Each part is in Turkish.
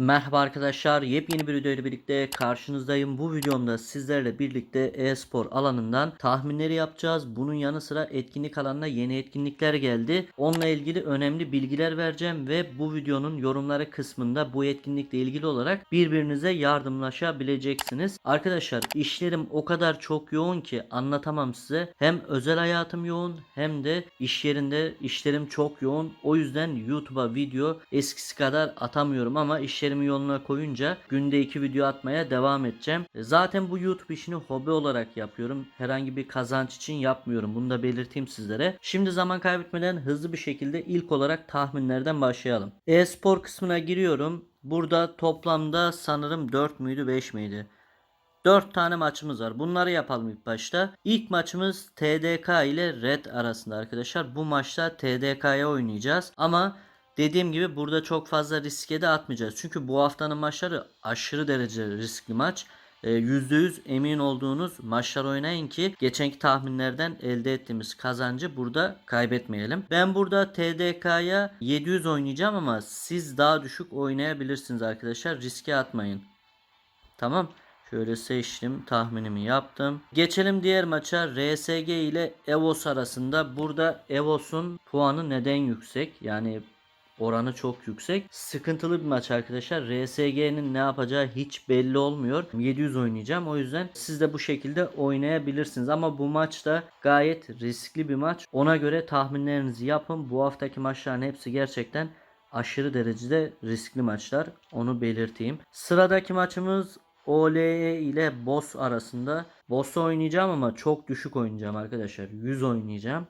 Merhaba arkadaşlar, yepyeni bir video ile birlikte karşınızdayım. Bu videomda sizlerle birlikte e-spor alanından tahminleri yapacağız. Bunun yanı sıra etkinlik alanına yeni etkinlikler geldi. Onunla ilgili önemli bilgiler vereceğim ve bu videonun yorumları kısmında bu etkinlikle ilgili olarak birbirinize yardımlaşabileceksiniz. Arkadaşlar işlerim o kadar çok yoğun ki anlatamam size. Hem özel hayatım yoğun hem de iş yerinde işlerim çok yoğun. O yüzden YouTube'a video eskisi kadar atamıyorum ama işlerimi yoluna koyunca günde iki video atmaya devam edeceğim. Zaten bu YouTube işini hobi olarak yapıyorum. Herhangi bir kazanç için yapmıyorum. Bunu da belirteyim sizlere. Şimdi zaman kaybetmeden hızlı bir şekilde ilk olarak tahminlerden başlayalım. E-spor kısmına giriyorum. Burada toplamda sanırım 4 müydü 5 miydi? 4 tane maçımız var. Bunları yapalım ilk başta. İlk maçımız TDK ile Red arasında arkadaşlar. Bu maçta TDK'ya oynayacağız. Ama dediğim gibi burada çok fazla riske de atmayacağız. Çünkü bu haftanın maçları aşırı derece riskli maç. Ee, %100 emin olduğunuz maçlar oynayın ki geçenki tahminlerden elde ettiğimiz kazancı burada kaybetmeyelim. Ben burada TDK'ya 700 oynayacağım ama siz daha düşük oynayabilirsiniz arkadaşlar. Riske atmayın. Tamam. Şöyle seçtim. Tahminimi yaptım. Geçelim diğer maça. RSG ile Evos arasında. Burada Evos'un puanı neden yüksek? Yani oranı çok yüksek. Sıkıntılı bir maç arkadaşlar. RSG'nin ne yapacağı hiç belli olmuyor. 700 oynayacağım. O yüzden siz de bu şekilde oynayabilirsiniz. Ama bu maç da gayet riskli bir maç. Ona göre tahminlerinizi yapın. Bu haftaki maçların hepsi gerçekten aşırı derecede riskli maçlar. Onu belirteyim. Sıradaki maçımız OLE ile Boss arasında. Boss oynayacağım ama çok düşük oynayacağım arkadaşlar. 100 oynayacağım.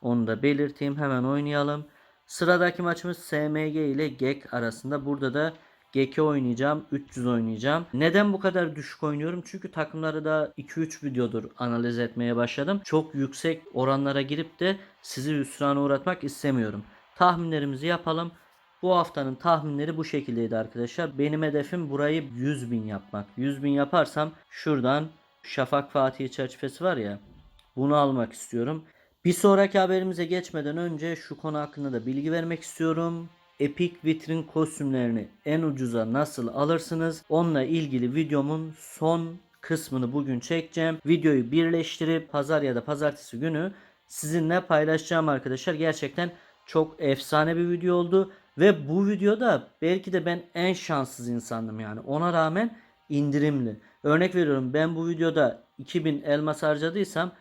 Onu da belirteyim. Hemen oynayalım. Sıradaki maçımız SMG ile GEK arasında. Burada da GEK'e oynayacağım. 300 oynayacağım. Neden bu kadar düşük oynuyorum? Çünkü takımları da 2-3 videodur analiz etmeye başladım. Çok yüksek oranlara girip de sizi hüsrana uğratmak istemiyorum. Tahminlerimizi yapalım. Bu haftanın tahminleri bu şekildeydi arkadaşlar. Benim hedefim burayı 100 bin yapmak. 100 bin yaparsam şuradan Şafak Fatih çerçevesi var ya bunu almak istiyorum. Bir sonraki haberimize geçmeden önce şu konu hakkında da bilgi vermek istiyorum. Epic vitrin kostümlerini en ucuza nasıl alırsınız? Onunla ilgili videomun son kısmını bugün çekeceğim. Videoyu birleştirip pazar ya da pazartesi günü sizinle paylaşacağım arkadaşlar. Gerçekten çok efsane bir video oldu. Ve bu videoda belki de ben en şanssız insandım yani. Ona rağmen indirimli. Örnek veriyorum ben bu videoda 2000 elmas harcadıysam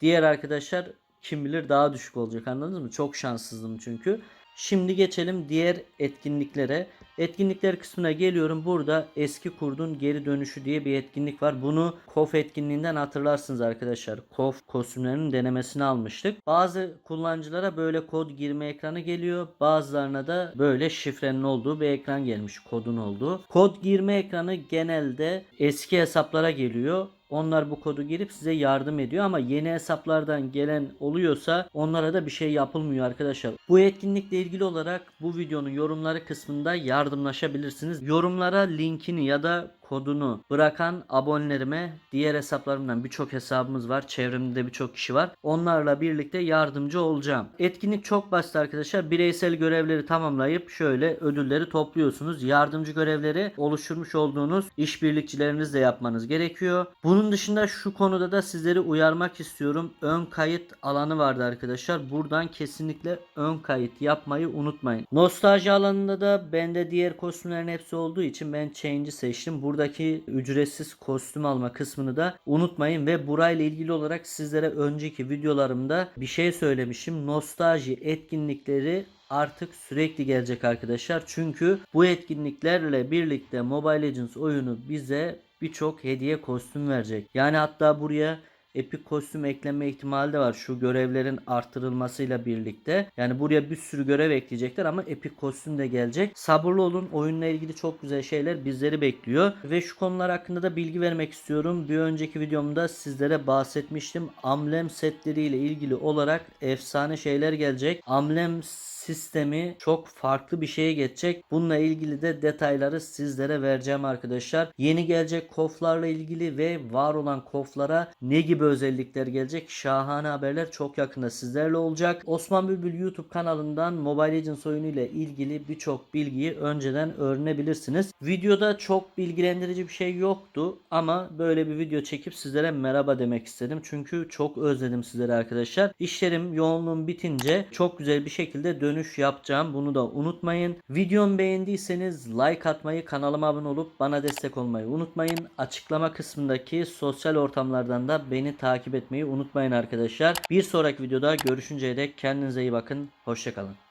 diğer arkadaşlar kim bilir daha düşük olacak anladınız mı? Çok şanssızdım çünkü. Şimdi geçelim diğer etkinliklere. Etkinlikler kısmına geliyorum. Burada eski kurdun geri dönüşü diye bir etkinlik var. Bunu KOF etkinliğinden hatırlarsınız arkadaşlar. KOF kostümlerinin denemesini almıştık. Bazı kullanıcılara böyle kod girme ekranı geliyor. Bazılarına da böyle şifrenin olduğu bir ekran gelmiş. Kodun olduğu. Kod girme ekranı genelde eski hesaplara geliyor. Onlar bu kodu girip size yardım ediyor ama yeni hesaplardan gelen oluyorsa onlara da bir şey yapılmıyor arkadaşlar. Bu etkinlikle ilgili olarak bu videonun yorumları kısmında yardımlaşabilirsiniz. Yorumlara linkini ya da kodunu bırakan abonelerime diğer hesaplarımdan birçok hesabımız var. Çevremde de birçok kişi var. Onlarla birlikte yardımcı olacağım. Etkinlik çok basit arkadaşlar. Bireysel görevleri tamamlayıp şöyle ödülleri topluyorsunuz. Yardımcı görevleri oluşturmuş olduğunuz işbirlikçilerinizle yapmanız gerekiyor. Bunun dışında şu konuda da sizleri uyarmak istiyorum. Ön kayıt alanı vardı arkadaşlar. Buradan kesinlikle ön kayıt yapmayı unutmayın. Nostalji alanında da bende diğer kostümlerin hepsi olduğu için ben Change'i seçtim. Buradaki ücretsiz kostüm alma kısmını da unutmayın ve burayla ilgili olarak sizlere önceki videolarımda bir şey söylemişim. Nostalji etkinlikleri artık sürekli gelecek arkadaşlar. Çünkü bu etkinliklerle birlikte Mobile Legends oyunu bize birçok hediye kostüm verecek. Yani hatta buraya Epic kostüm eklenme ihtimali de var şu görevlerin arttırılmasıyla birlikte. Yani buraya bir sürü görev ekleyecekler ama Epic kostüm de gelecek. Sabırlı olun. Oyunla ilgili çok güzel şeyler bizleri bekliyor. Ve şu konular hakkında da bilgi vermek istiyorum. Bir önceki videomda sizlere bahsetmiştim. Amblem setleriyle ilgili olarak efsane şeyler gelecek. Amblem sistemi çok farklı bir şeye geçecek. Bununla ilgili de detayları sizlere vereceğim arkadaşlar. Yeni gelecek koflarla ilgili ve var olan koflara ne gibi özellikler gelecek? Şahane haberler çok yakında sizlerle olacak. Osman Bülbül YouTube kanalından Mobile Legends oyunu ile ilgili birçok bilgiyi önceden öğrenebilirsiniz. Videoda çok bilgilendirici bir şey yoktu ama böyle bir video çekip sizlere merhaba demek istedim. Çünkü çok özledim sizleri arkadaşlar. İşlerim yoğunluğum bitince çok güzel bir şekilde dönüş yapacağım. Bunu da unutmayın. Videomu beğendiyseniz like atmayı, kanalıma abone olup bana destek olmayı unutmayın. Açıklama kısmındaki sosyal ortamlardan da beni takip etmeyi unutmayın arkadaşlar. Bir sonraki videoda görüşünceye dek kendinize iyi bakın. Hoşçakalın.